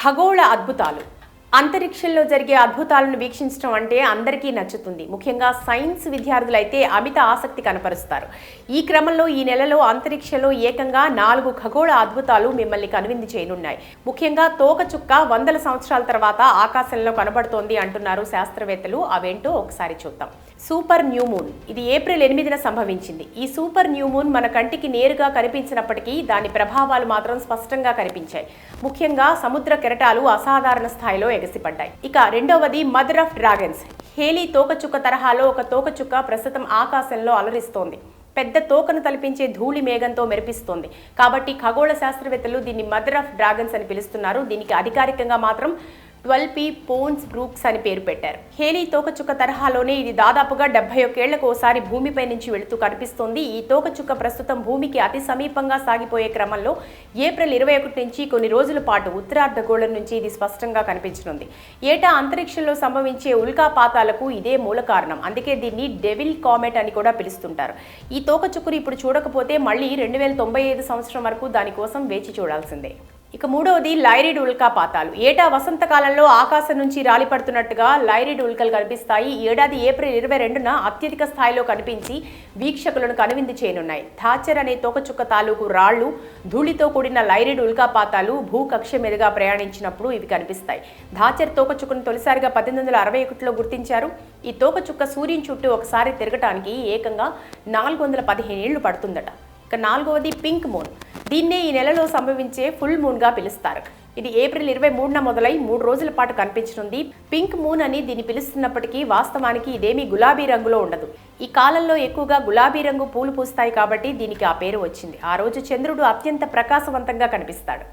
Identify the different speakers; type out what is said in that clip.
Speaker 1: ఖగోళ అద్భుతాలు అంతరిక్షంలో జరిగే అద్భుతాలను వీక్షించడం అంటే అందరికీ నచ్చుతుంది. ముఖ్యంగా సైన్స్ విద్యార్థులైతే అమిత ఆసక్తి కనపరుస్తారు. ఈ క్రమంలో ఈ నెలలో అంతరిక్షంలో ఏకంగా నాలుగు ఖగోళ అద్భుతాలు మిమ్మల్ని కనువిందు చేయనున్నాయి. ముఖ్యంగా తోకచుక్క వందల సంవత్సరాల తర్వాత ఆకాశంలో కనబడుతోంది అంటున్నారు శాస్త్రవేత్తలు. అవేంటో ఒకసారి చూద్దాం. Super new moon. ఇది ఏప్రిల్ ఎనిమిదిన సంభవించింది. ఈ సూపర్ న్యూ మూన్ మన కంటికి నేరుగా కనిపించినప్పటికీ దాని ప్రభావాలు మాత్రం స్పష్టంగా కనిపించాయి. ముఖ్యంగా సముద్ర కెరటాలు అసాధారణ స్థాయిలో ఎగసిపడ్డాయి ఇక రెండవది మదర్ ఆఫ్ డ్రాగన్స్. హేలీ తోకచుక్క తరహాలో ఒక తోకచుక్క ప్రస్తుతం ఆకాశంలో అలరిస్తోంది. పెద్ద తోకను తలపించే ధూళి మేఘంతో మెరిపిస్తోంది. కాబట్టి ఖగోళ శాస్త్రవేత్తలు దీన్ని మదర్ ఆఫ్ డ్రాగన్స్ అని పిలుస్తున్నారు. దీనికి అధికారికంగా మాత్రం ట్వెల్వ్ పీ పోన్స్ బ్రూక్స్ అని పేరు పెట్టారు. హేలీ తోకచుక్క తరహాలోనే ఇది దాదాపుగా డెబ్బై ఒకేళ్ళకు ఒకసారి భూమిపై నుంచి వెళుతూ కనిపిస్తోంది. ఈ తోకచుక్క ప్రస్తుతం భూమికి అతి సమీపంగా సాగిపోయే క్రమంలో ఏప్రిల్ ఇరవై ఒకటి నుంచి కొన్ని రోజుల పాటు ఉత్తరార్ధగోళం నుంచి ఇది స్పష్టంగా కనిపించనుంది. ఏటా అంతరిక్షంలో సంభవించే ఉల్కాపాతాలకు ఇదే మూల కారణం. అందుకే దీన్ని డెవిల్ కామెట్ అని కూడా పిలుస్తుంటారు. ఈ తోకచుక్కుని ఇప్పుడు చూడకపోతే మళ్ళీ రెండు వేల తొంభై ఐదు సంవత్సరం వరకు దానికోసం వేచి చూడాల్సిందే. ఇక మూడవది లైరిడ్ ఉల్కాపాతాలు ఏటా వసంతకాలంలో ఆకాశం నుంచి రాలిపడుతున్నట్టుగా లైరిడ్ ఉల్కలు కనిపిస్తాయి. ఈ ఏడాది ఏప్రిల్ ఇరవై రెండున అత్యధిక స్థాయిలో కనిపించి వీక్షకులను కనువిందు చేయనున్నాయి. థాచర్ అనే తోకచుక్క తాలూకు రాళ్ళు ధూళితో కూడిన లైరిడ్ ఉల్కాపాతాలు భూకక్ష మీదుగా ప్రయాణించినప్పుడు ఇవి కనిపిస్తాయి. ధాచర్ తోకచుక్కను తొలిసారిగా పద్దెనిమిది వందల అరవై ఒకటిలో గుర్తించారు. ఈ తోకచుక్క సూర్యుని చుట్టూ ఒకసారి తిరగటానికి ఏకంగా నాలుగు వందల పదిహేను ఏళ్ళు పడుతుందట. ఇక నాలుగవది పింక్ మూన్. దీన్నే ఈ నెలలో సంభవించే ఫుల్ మూన్గా పిలుస్తారు. ఇది ఏప్రిల్ ఇరవై మూడున మొదలై మూడు రోజుల పాటు కనిపించనుంది. పింక్ మూన్ అని దీన్ని పిలుస్తున్నప్పటికీ వాస్తవానికి ఇదేమీ గులాబీ రంగులో ఉండదు. ఈ కాలంలో ఎక్కువగా గులాబీ రంగు పూలు పూస్తాయి కాబట్టి దీనికి ఆ పేరు వచ్చింది. ఆ రోజు చంద్రుడు అత్యంత ప్రకాశవంతంగా కనిపిస్తాడు.